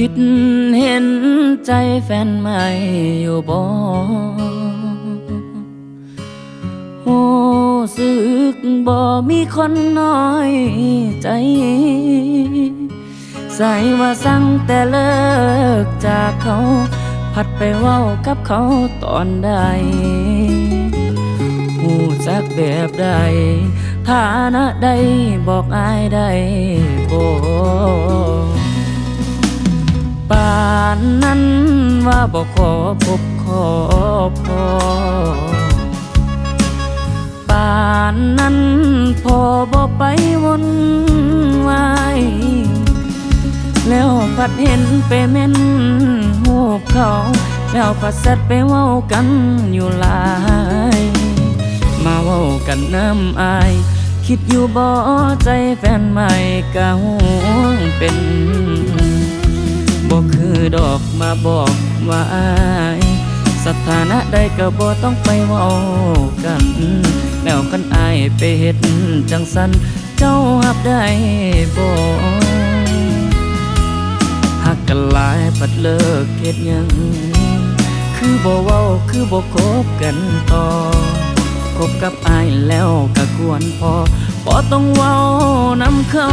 คิดเห็นใจแฟนใหม่อยู่บ่โอ้สึกบ่มีคนน้อยใจ ใส่ว่าสั่งแต่เลิกจากเขา พัดไปเว้ากับเขาตอนใดหูจักแบบใด ฐานะใดบอกอายได้บ่ ป่านนั้นว่าบอกขอพบขอพอป่านนั้นพอบอกไปวนวายแล้วพัดเห็นไปเม่นหูเขา แล้วพัดเสร็จไปเว้ากันอยู่หลาย มาเว้ากันน้ำอาย คิดอยู่บ่ใจแฟนใหม่กะห่วงเป็น ดอกมาบอกว่าอายสถานะใดก็บ่ต้องไปเว้ากัน แล้วกันอายไปเฮ็ดจังสันเจ้าหับได้บ่หักกันหลายปัดเลิกเฮ็ดหยัง คือบ่เว้าคือบ่คบกันต่อคบกับอายแล้วก็ควรพอบ่ต้องเว้านำเขา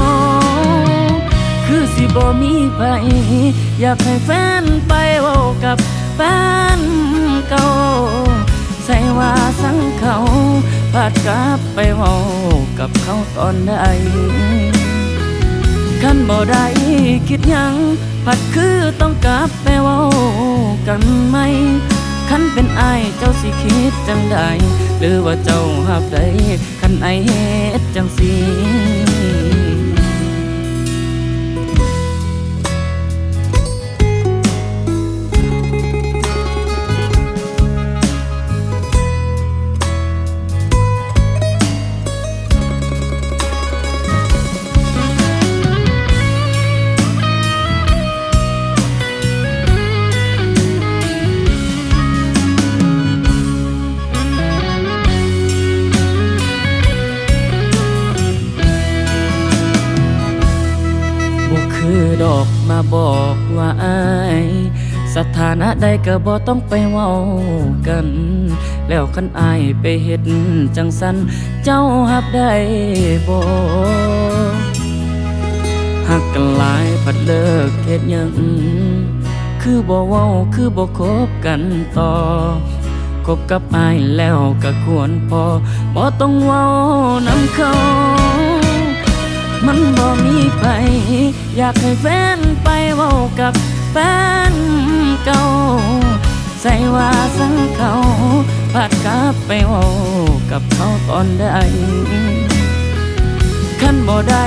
คือสิบ่มีไปอยากให้แฟนไปเว้ากับแฟนเก่าใส่ว่าสังเขาพาดกลับไปเว้ากับเขาตอนใดคันบ่ได้คิดยังผัดคือต้องกลับไปเว้ากันไหมคันเป็นไอเจ้าสิคิดจังใดหรือว่าเจ้าหับใดคันไอเฮ็ดจังสิ ดอกมาบอกว่าอายสถานะใดก็บ่ต้องไปเว้ากัน แล้วคันอายไปเฮ็ดจังสันเจ้าหับได้บ่หักกันหลายพัดเลิกเฮ็ดหยังคือบ่เว้าคือบ่คบกันต่อคบกับอายแล้วก็ควรพอบ่ต้องเว้านำเขา มันบ่มีไป อยากให้แฟนไปเว้ากับแฟนเก่า ใส่ว่าสังเขาพาดกลับไปเว้ากับเขาตอนใดคันบ่ได้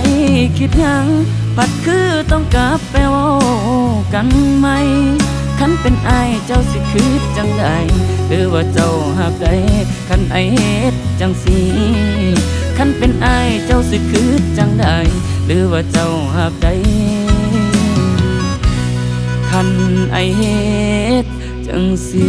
คิดยังปัดคือต้องกลับไปเว้ากันไหมคันเป็นไอเจ้าสิคิดจังใดหรือว่าเจ้าหับใดคันไอเฮ็ดจังสีคันเป็นไอเจ้าสิคิดจังใด หรือว่าเจ้าหักใดคันไอเฮ็ดจังสี